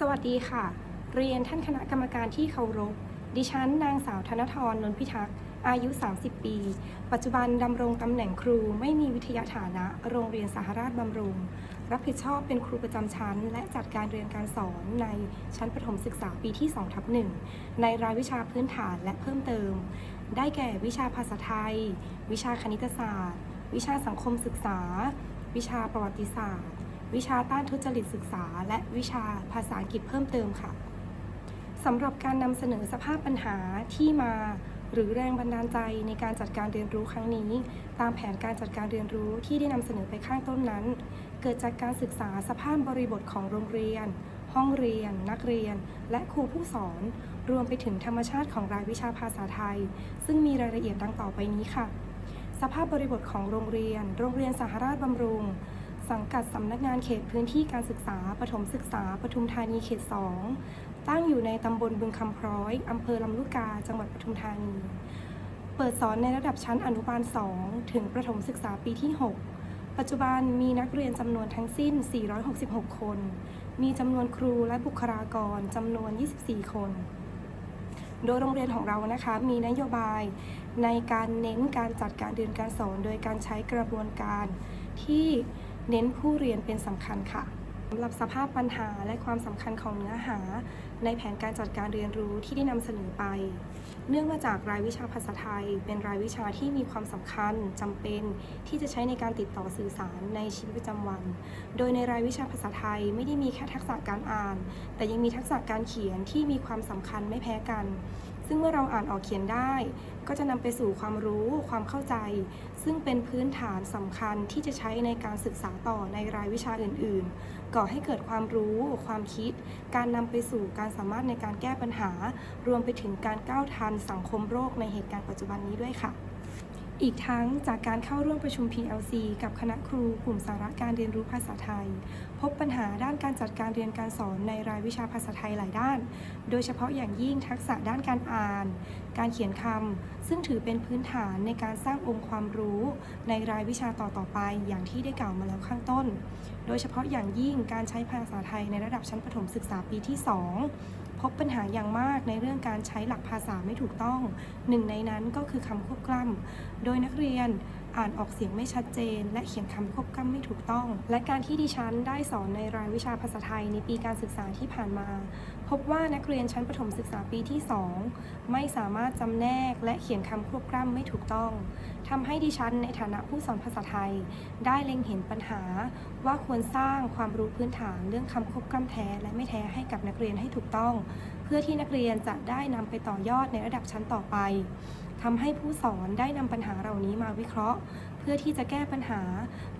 สวัสดีค่ะ เรียนท่านคณะกรรมการที่เคารพ ดิฉันนางสาวธนทรนนพิทักษ์ อายุ 30 ปี ปัจจุบันดำรงตำแหน่งครูไม่มีวิทยาฐานะ โรงเรียนสหราชบำรุง รับผิดชอบเป็นครูประจำชั้น และจัดการเรียนการสอนในชั้นประถมศึกษาปีที่2ทับ1ในรายวิชาพื้นฐานและเพิ่มเติม ได้แก่วิชาภาษาไทย วิชาคณิตศาสตร์ วิชาสังคมศึกษา วิชาประวัติศาสตร์ วิชาต้านทุจริตศึกษา และวิชาภาษาอังกฤษเพิ่มเติมค่ะสำหรับการนำเสนอสภาพปัญหาที่มาหรือแรงบันดาลใจในการจัดการเรียนรู้ครั้งนี้ ตามแผนการจัดการเรียนรู้ที่ได้นำเสนอไปข้างต้นนั้น เกิดจากการศึกษาสภาพบริบทของโรงเรียน ห้องเรียน นักเรียน และครูผู้สอน รวมไปถึงธรรมชาติของรายวิชาภาษาไทย ซึ่งมีรายละเอียดดังต่อไปนี้ค่ะ สภาพบริบทของโรงเรียน โรงเรียนสหราชบำรุง สังกัดสำนักงานเขตพื้นที่การศึกษา ปฐมศึกษา ปทุมธานีเขต 2 ตั้งอยู่ในตำบลบึงคำพร้อยอำเภอลำลูกกา จังหวัดปทุมธานี เปิดสอนในระดับชั้นอนุบาล 2 ถึงประถมศึกษาปีที่ 6 ปัจจุบันมีนักเรียนจำนวนทั้งสิ้น 466 คน มีจำนวนครูและบุคลากรจำนวน 24 คน โดยโรงเรียนของเรานะคะมีนโยบายในการเน้นการจัดการเรียนการสอน โดยการใช้กระบวนการที่ เน้นผู้เรียนเป็นสำคัญค่ะสำหรับสภาพปัญหาและความสำคัญของเนื้อหา ในแผนการจัดการเรียนรู้ที่ได้นำเสนอไป เนื่องมาจากรายวิชาภาษาไทย เป็นรายวิชาที่มีความสำคัญจำเป็นที่จะใช้ในการติดต่อสื่อสารในชีวิตประจำวัน โดยในรายวิชาภาษาไทยไม่ได้มีแค่ทักษะการอ่าน แต่ยังมีทักษะการเขียนที่มีความสำคัญไม่แพ้กันซึ่งเมื่อเราอ่านออกเขียนได้ ก็จะนำไปสู่ความรู้ ความเข้าใจ ซึ่งเป็นพื้นฐานสำคัญที่จะใช้ในการศึกษาต่อในรายวิชาอื่น ๆ ก่อให้เกิดความรู้ ความคิด การนำไปสู่การสามารถในการแก้ปัญหา รวมไปถึงการก้าวทันสังคมโรคในเหตุการณ์ปัจจุบันนี้ด้วยค่ะ อีกทั้งจากการเข้าร่วมประชุม PLC กับคณะครูกลุ่มสาระการเรียนรู้ภาษาไทย พบปัญหาด้านการจัดการเรียนการสอนในรายวิชาภาษาไทยหลายด้าน โดยเฉพาะอย่างยิ่งทักษะด้านการอ่าน การเขียนคำซึ่งถือเป็นพื้นฐานในการสร้างองค์ความรู้ ในรายวิชาต่อ ๆ ไปอย่างที่ได้กล่าวมาแล้วข้างต้น โดยเฉพาะอย่างยิ่งการใช้ภาษาไทยในระดับชั้นประถมศึกษาปีที่ 2 พบปัญหาอย่างมากในเรื่องการใช้หลักภาษาไม่ถูกต้อง หนึ่งในนั้นก็คือคำควบกล้ำ โดยนักเรียนอ่านออกเสียงไม่ชัดเจน และเขียนคำควบกล้ำไม่ถูกต้อง และการที่ดิฉันได้สอนในรายวิชาภาษาไทยในปีการศึกษาที่ผ่านมา พบว่านักเรียนชั้นประถมศึกษาปีที่ 2 ไม่สามารถจำแนกและเขียนคำควบกล้ำไม่ถูกต้อง ทำให้ดิฉันในฐานะผู้สอนภาษาไทย ได้เล็งเห็นปัญหา ว่าควรสร้างความรู้พื้นฐานเรื่องคำควบกล้ำแท้และไม่แท้ให้กับนักเรียนให้ถูกต้อง เพื่อที่นักเรียนจะได้นำไปต่อยอดในระดับชั้นต่อไปทำให้ผู้สอนได้นำปัญหาเหล่านี้มาวิเคราะห์ เพื่อที่จะแก้ปัญหา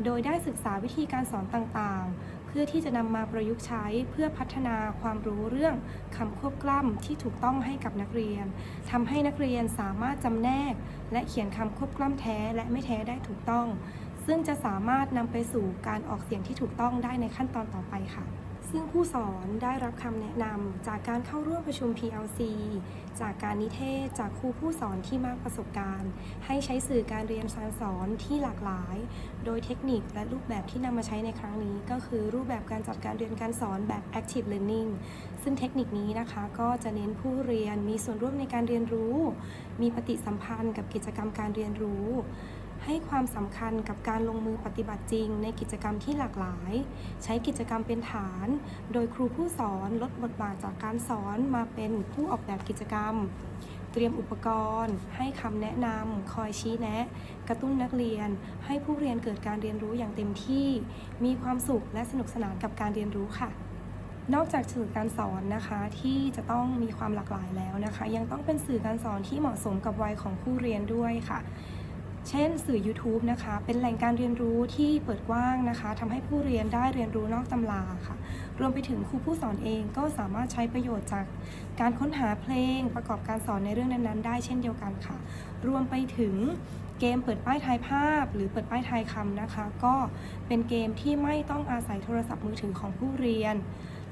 โดยได้ศึกษาวิธีการสอนต่างๆ พื่อที่จะนำมาประยุกต์ใช้เพื่อพัฒนาความรู้เรื่องคำควบกล้ำที่ถูกต้องให้กับนักเรียนทำให้นักเรียนสามารถจำแนก และเขียนคำควบกล้ำแท้และไม่แท้ได้ถูกต้อง ซึ่งจะสามารถนำไปสู่การออกเสียงที่ถูกต้องได้ในขั้นตอนต่อไปค่ะ ซึ่งผู้สอนได้รับคำแนะนำจากการเข้าร่วมประชุม PLC จากการนิเทศจากครูผู้สอนที่มากประสบการณ์ ให้ใช้สื่อการเรียนการสอนที่หลากหลาย โดยเทคนิคและรูปแบบที่นำมาใช้ในครั้งนี้ก็คือรูปแบบการจัดการเรียนการสอนแบบ active learning ซึ่งเทคนิคนี้นะคะก็จะเน้นผู้เรียนมีส่วนร่วมในการเรียนรู้ มีปฏิสัมพันธ์กับกิจกรรมการเรียนรู้ ให้ความสำคัญกับการลงมือปฏิบัติจริง ในกิจกรรมที่หลากหลาย ใช้กิจกรรมเป็นฐาน โดยครูผู้สอนลดบทบาทจากการสอนมาเป็นผู้ออกแบบกิจกรรม เตรียมอุปกรณ์ ให้คำแนะนำคอยชี้แนะ กระตุ้นนักเรียน ให้ผู้เรียนเกิดการเรียนรู้อย่างเต็มที่ มีความสุขและสนุกสนานกับการเรียนรู้ค่ะนอกจากสื่อการสอนนะคะที่จะต้องมีความหลากหลายแล้วนะคะ ยังต้องเป็นสื่อการสอนที่เหมาะสมกับวัยของผู้เรียนด้วยค่ะ เช่นสื่อ YouTube นะคะ เป็นแหล่งการเรียนรู้ที่เปิดกว้างนะคะทำให้ผู้เรียนได้เรียนรู้นอกตำราค่ะ รวมไปถึงครูผู้สอนเองก็สามารถใช้ประโยชน์จากการค้นหาเพลงประกอบการสอนในเรื่องนั้นๆ ได้เช่นเดียวกันค่ะ รวมไปถึงเกมเปิดป้ายทายภาพ หรือเปิดป้ายทายคำนะคะ ก็เป็นเกมที่ไม่ต้องอาศัยโทรศัพท์มือถือของผู้เรียน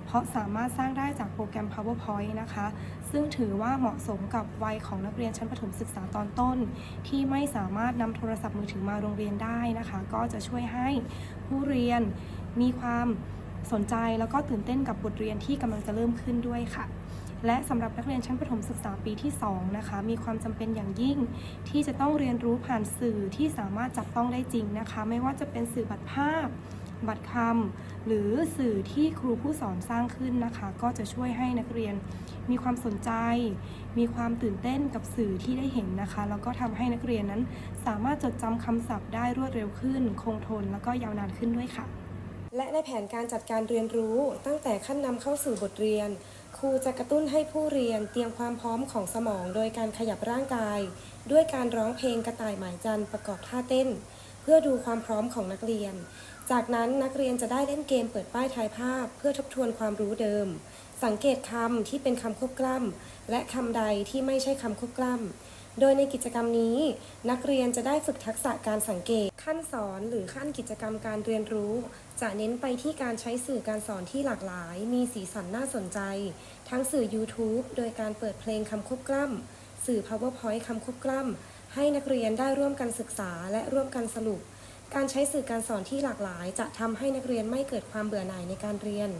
เพราะสามารถสร้างได้จากโปรแกรม PowerPoint นะคะ ซึ่งถือว่าเหมาะสมกับวัยของนักเรียนชั้นประถมศึกษาตอนต้น ที่ไม่สามารถนำโทรศัพท์มือถือมาโรงเรียนได้นะคะ ก็จะช่วยให้ผู้เรียนมีความสนใจแล้วก็ตื่นเต้นกับบทเรียนที่กำลังจะเริ่มขึ้นด้วยค่ะ และสำหรับนักเรียนชั้นประถมศึกษาปีที่ 2 นะคะ มีความจำเป็นอย่างยิ่ง ที่จะต้องเรียนรู้ผ่านสื่อที่สามารถจับต้องได้จริงนะคะ ไม่ว่าจะเป็นสื่อบัตรภาพ บัตรคำหรือสื่อที่ครูผู้สอนสร้างขึ้นนะคะ ก็จะช่วยให้นักเรียนมีความสนใจ มีความตื่นเต้นกับสื่อที่ได้เห็นนะคะ แล้วก็ทำให้นักเรียนนั้นสามารถจดจำคำศัพท์ได้รวดเร็วขึ้น คงทน แล้วก็ยาวนานขึ้นด้วยค่ะ และในแผนการจัดการเรียนรู้ตั้งแต่ขั้นนำเข้าสู่บทเรียนครูจะกระตุ้นให้ผู้เรียนเตรียมความพร้อมของสมองโดยการขยับร่างกาย ด้วยการร้องเพลงกระต่ายหมายจันทร์ประกอบท่าเต้น เพื่อดูความพร้อมของนักเรียน จากนั้นนักเรียนจะได้เล่นเกมเปิดป้ายทายภาพ เพื่อทบทวนความรู้เดิม สังเกตคำที่เป็นคำควบกล้ำ และคำใดที่ไม่ใช่คำควบกล้ำ โดยในกิจกรรมนี้ นักเรียนจะได้ฝึกทักษะการสังเกต ขั้นสอนหรือขั้นกิจกรรมการเรียนรู้ จะเน้นไปที่การใช้สื่อการสอนที่หลากหลาย มีสีสันน่าสนใจ ทั้งสื่อ YouTube โดยการเปิดเพลงคำควบกล้ำ สื่อ PowerPoint คำควบกล้ำ ให้นักเรียนได้ร่วมกันศึกษาและร่วมกันสรุป การใช้สื่อการสอนที่หลากหลาย จะทำให้นักเรียนไม่เกิดความเบื่อหน่ายในการเรียน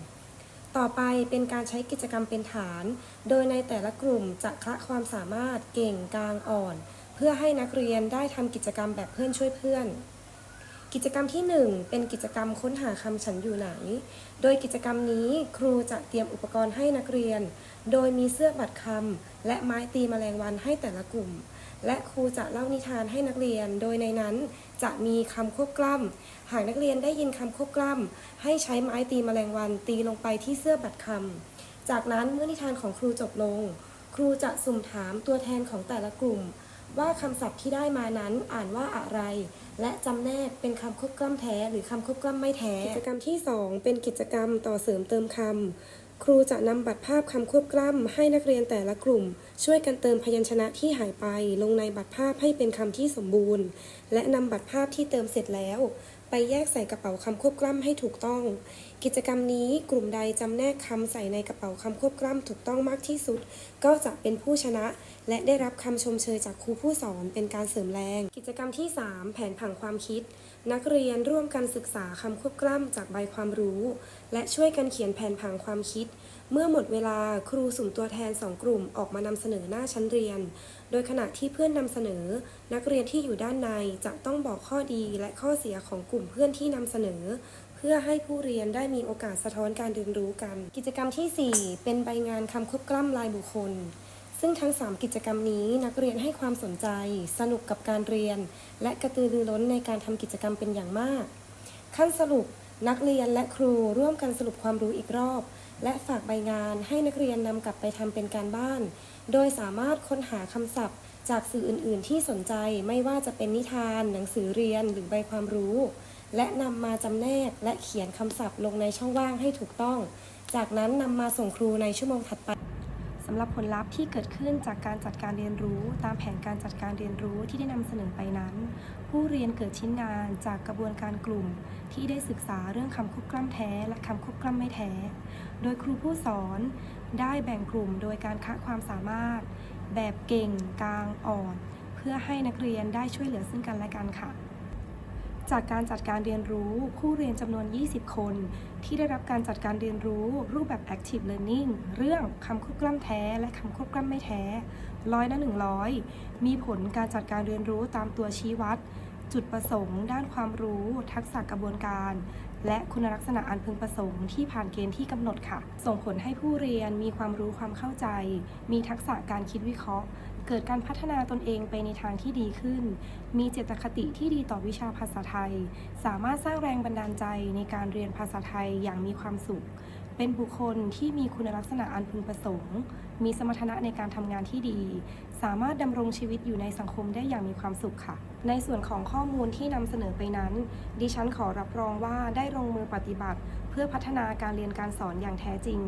ต่อไปเป็นการใช้กิจกรรมเป็นฐาน โดยในแต่ละกลุ่มจะคละความสามารถเก่งกลางอ่อน เพื่อให้นักเรียนได้ทำกิจกรรมแบบเพื่อนช่วยเพื่อน กิจกรรมที่ 1 เป็นกิจกรรมค้นหาคำฉันอยู่ไหน โดยกิจกรรมนี้ครูจะเตรียมอุปกรณ์ให้นักเรียน โดยมีเสื้อบัตรคำและไม้ตีแมลงวันให้แต่ละกลุ่ม และครูจะเล่านิทานให้นักเรียน โดยในนั้นจะมีคำควบกล้ำ หากนักเรียนได้ยินคำควบกล้ำ ให้ใช้ไม้ตีแมลงวันตีลงไปที่เสื้อบัตรคำ จากนั้นเมื่อนิทานของครูจบลง ครูจะสุ่มถามตัวแทนของแต่ละกลุ่ม ว่าคำศัพท์ที่ได้มานั้นอ่านว่าอะไร และจำแนกเป็นคำควบกล้ำแท้หรือคำควบกล้ำไม่แท้ กิจกรรมที่ 2 เป็นกิจกรรมต่อเสริมเติมคำ ครูจะนำบัตรภาพคำควบกล้ำให้นักเรียนแต่ละกลุ่ม ช่วยกันเติมพยัญชนะที่หายไป ลงในบัตรภาพให้เป็นคำที่สมบูรณ์ และนำบัตรภาพที่เติมเสร็จแล้ว ไปแยกใส่กระเป๋าคำควบกล้ำให้ถูกต้อง กิจกรรมนี้กลุ่มใดจำแนกคำใส่ในกระเป๋าคำควบกล้ำถูกต้องมากที่สุด ก็จะเป็นผู้ชนะ และได้รับคำชมเชยจากครูผู้สอนเป็นการเสริมแรง กิจกรรมที่ 3 แผนผังความคิด นักเรียนร่วมกันศึกษาคำควบกล้ำจากใบความรู้ และช่วยกันเขียนแผนผังความคิด เมื่อหมดเวลาครูสุ่มตัวแทนสองกลุ่มออกมานำเสนอหน้าชั้นเรียน โดยขณะที่เพื่อนนำเสนอ นักเรียนที่อยู่ด้านในจะต้องบอกข้อดีและข้อเสียของกลุ่มเพื่อนที่นำเสนอ เพื่อให้ผู้เรียนได้มีโอกาสสะท้อนการเรียนรู้กัน กิจกรรมทีสี่4 เป็นใบงานคำควบกล้ำลายบุคคล ซึ่งทั้ง 3 กิจกรรมนี้นักเรียนให้ความสนใจ สนุกกับการเรียน และกระตือรือร้นในการทำกิจกรรมเป็นอย่างมาก ขั้นสรุปนักเรียนและครูร่วมกันสรุปความรู้อีกรอบ และฝากใบงานให้นักเรียนนำกลับไปทำเป็นการบ้าน โดยสามารถค้นหาคำศัพท์ จากสื่ออื่น ๆ ที่สนใจไม่ว่าจะเป็นนิทาน หนังสือเรียนหรือใบความรู้ และนำมาจำแนกและเขียนคำศัพท์ลงในช่องว่างให้ถูกต้อง จากนั้นนำมาส่งครูในชั่วโมงถัดไปำหรับผลลัพธ์ที่เกิดขึ้นจากการจัดการเรียนรู้ ตามแผนการจัดการเรียนรู้ที่ได้นำเสนอไปนั้น ผู้เรียนเกิดชิ้นงานจากกระบวนการกลุ่ม ที่ได้ศึกษาเรื่องคำควบกล้ำแท้และคำควบกล้ำไม่แท้ โดยครูผู้สอนได้แบ่งกลุ่มโดยการคะความสามารถ แบบเก่ง กลางอ่อน เพื่อให้นักเรียนได้ช่วยเหลือซึ่งกันและกันค่ะ จากการจัดการเรียนรู้ผู้เรียนจำนวน 20 คน ที่ได้รับการจัดการเรียนรู้รูปแบบ active learning เรื่องคำควบกล้ำแท้และคำควบกล้ำไม่แท้ร้อยละ100 มีผลการจัดการเรียนรู้ตามตัวชี้วัด จุดประสงค์ ด้านความรู้ ทักษะกระบวนการ และคุณลักษณะอันพึงประสงค์ที่ผ่านเกณฑ์ที่กำหนดค่ะ ส่งผลให้ผู้เรียนมีความรู้ความเข้าใจ มีทักษะการคิดวิเคราะห์ เกิดการพัฒนาตนเองไปในทางที่ดีขึ้น มีเจตคติที่ดีต่อวิชาภาษาไทย สามารถสร้างแรงบันดาลใจในการเรียนภาษาไทยอย่างมีความสุข เป็นบุคคลที่มีคุณลักษณะอันพึงประสงค์ มีสมรรถนะในการทำงานที่ดี สามารถดำรงชีวิตอยู่ในสังคมได้อย่างมีความสุขค่ะ ในส่วนของข้อมูลที่นำเสนอไปนั้น ดิฉันขอรับรองว่าได้ลงมือปฏิบัติ เพื่อพัฒนาการเรียนการสอนอย่างแท้จริง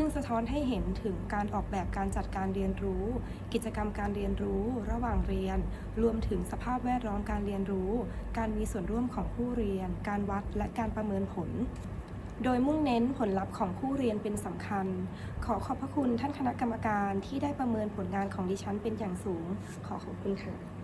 ซึ่งสะท้อนให้เห็นถึงการออกแบบการจัดการเรียนรู้ กิจกรรมการเรียนรู้ ระหว่างเรียน รวมถึงสภาพแวดล้อมการเรียนรู้ การมีส่วนร่วมของผู้เรียน การวัดและการประเมินผลโดยมุ่งเน้นผลลัพธ์ของผู้เรียนเป็นสำคัญ ขอขอบพระคุณท่านคณะกรรมการที่ได้ประเมินผลงานของดิฉันเป็นอย่างสูง ขอขอบคุณค่ะ